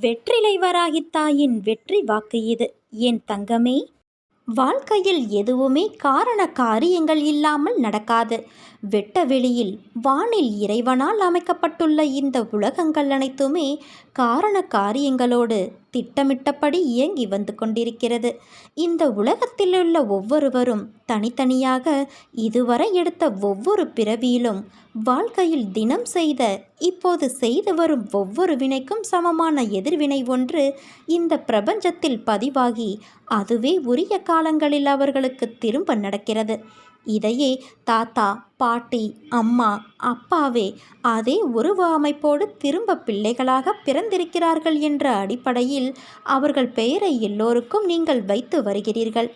வெற்றிலை வராகித்தாயின் வெற்றி வாக்கு இது. என் தங்கமே? வாழ்க்கையில் எதுவுமே காரண காரியங்கள் இல்லாமல் நடக்காது. வெட்ட வெளியில் வானில் இறைவனால் அமைக்கப்பட்டுள்ள இந்த உலகங்கள் அனைத்துமே காரண காரியங்களோடு திட்டமிட்டபடி இயங்கி வந்து கொண்டிருக்கிறது. இந்த உலகத்திலுள்ள ஒவ்வொருவரும் தனித்தனியாக இதுவரை எடுத்த ஒவ்வொரு பிறவியிலும் வாழ்க்கையில் தினம் செய்த இப்போது செய்து வரும் ஒவ்வொரு வினைக்கும் சமமான எதிர்வினை ஒன்று இந்த பிரபஞ்சத்தில் பதிவாகி அதுவே உரிய காலங்களில் அவர்களுக்கு திரும்ப நடக்கிறது. இதையே தாத்தா பாட்டி அம்மா அப்பாவே அதே உருவ அமைப்போடு திரும்ப பிள்ளைகளாக பிறந்திருக்கிறார்கள் என்ற அடிப்படையில் அவர்கள் பெயரை எல்லோருக்கும் நீங்கள் வைத்து வருகிறீர்கள்.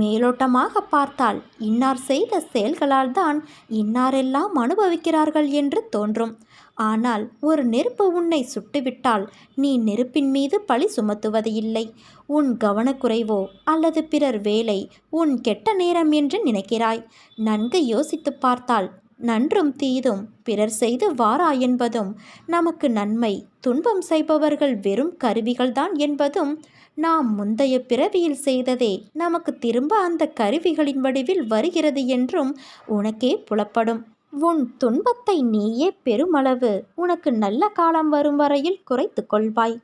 மேலோட்டமாக பார்த்தால் இன்னார் செய்த செயல்களால் தான் இன்னாரெல்லாம் அனுபவிக்கிறார்கள் என்று தோன்றும். ஆனால் ஒரு நெருப்பு உன்னை சுட்டுவிட்டால் நீ நெருப்பின் மீது பழி சுமத்துவது இல்லை உன் கவனக்குறைவோ அல்லது பிறர் வேலை உன் கெட்ட நேரம் என்று நினைக்கிறாய். நன்கு யோசித்து பார்த்தால் நன்றும் தீதும் பிறர் செய்து வாரா என்பதும் நமக்கு நன்மை. துன்பம் செய்பவர்கள் வெறும் கருவிகள்தான் என்பதும் நாம் முந்தைய பிறவியில் செய்ததே நமக்கு திரும்ப அந்த கருவிகளின் வடிவில் வருகிறது என்றும் உனக்கே புலப்படும். உன் துன்பத்தை நீயே பெருமளவு. உனக்கு நல்ல காலம் வரும் வரையில் குறைத்து கொள்வாய்.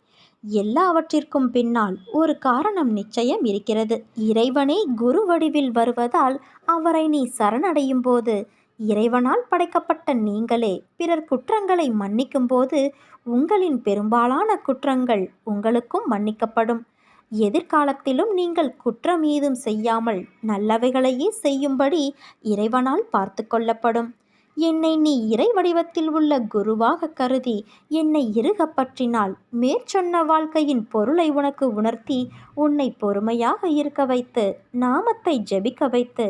எல்லாவற்றிற்கும் பின்னால் ஒரு காரணம் நிச்சயம் இருக்கிறது. இறைவனே குரு வடிவில் வருவதால் அவரை நீ சரணடையும் போது இறைவனால் படைக்கப்பட்ட நீங்களே பிறர் குற்றங்களை மன்னிக்கும் போது உங்களின் பெரும்பாலான குற்றங்கள் உங்களுக்கும் மன்னிக்கப்படும். எதிர்காலத்திலும் நீங்கள் குற்றம் ஏதும் செய்யாமல் நல்லவைகளையே செய்யும்படி இறைவனால் பார்த்து கொள்ளப்படும். என்னை நீ இறை வடிவத்தில் உள்ள குருவாக கருதி என்னை இறுக பற்றினால் மேற்சொன்ன வாழ்க்கையின் பொருளை உனக்கு உணர்த்தி உன்னை பொறுமையாக இருக்க வைத்து நாமத்தை ஜெபிக்க வைத்து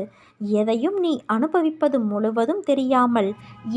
எதையும் நீ அனுபவிப்பது முழுவதும் தெரியாமல்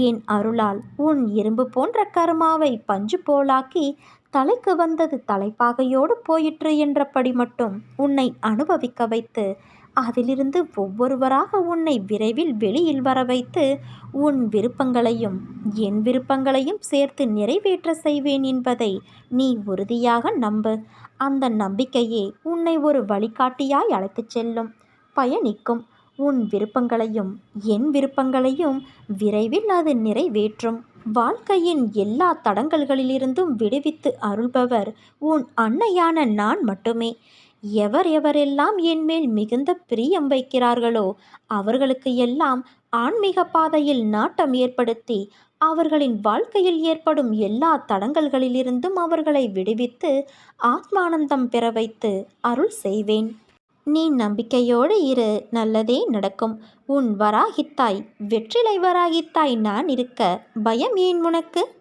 என் அருளால் உன் இரும்பு போன்ற கர்மாவை பஞ்சு போலாக்கி தலைக்கு வந்தது தலைப்பாகையோடு போயிற்று என்றபடி மட்டும் உன்னை அனுபவிக்க வைத்து அதிலிருந்து ஒவ்வொருவராக உன்னை விரைவில் வெளியில் வர வைத்து உன் விருப்பங்களையும் என் விருப்பங்களையும் சேர்த்து நிறைவேற்ற செய்வேன் என்பதை நீ உறுதியாக நம்பு. அந்த நம்பிக்கையே உன்னை ஒரு வழிகாட்டியாய் அழைத்துச் செல்லும். பயணிக்கும். உன் விருப்பங்களையும் என் விருப்பங்களையும் விரைவில் அது நிறைவேற்றும். வாழ்க்கையின் எல்லா தடங்கல்களிலிருந்தும் விடுவித்து அருள்பவர். உன் அன்னையான நான் மட்டுமே. எவர் எவரெல்லாம் என்மேல் மிகுந்த பிரியம் வைக்கிறார்களோ அவர்களுக்கு எல்லாம் ஆன்மீக பாதையில் நாட்டம் ஏற்படுத்தி அவர்களின் வாழ்க்கையில் ஏற்படும் எல்லா தடங்கல்களிலிருந்தும் அவர்களை விடுவித்து ஆத்மானந்தம் பெற வைத்து அருள் செய்வேன். நீ நம்பிக்கையோடு இரு நல்லதே நடக்கும். உன் வராகித்தாய் வெற்றிலை வராகித்தாய் நான் இருக்க பயம் ஏன் உனக்கு?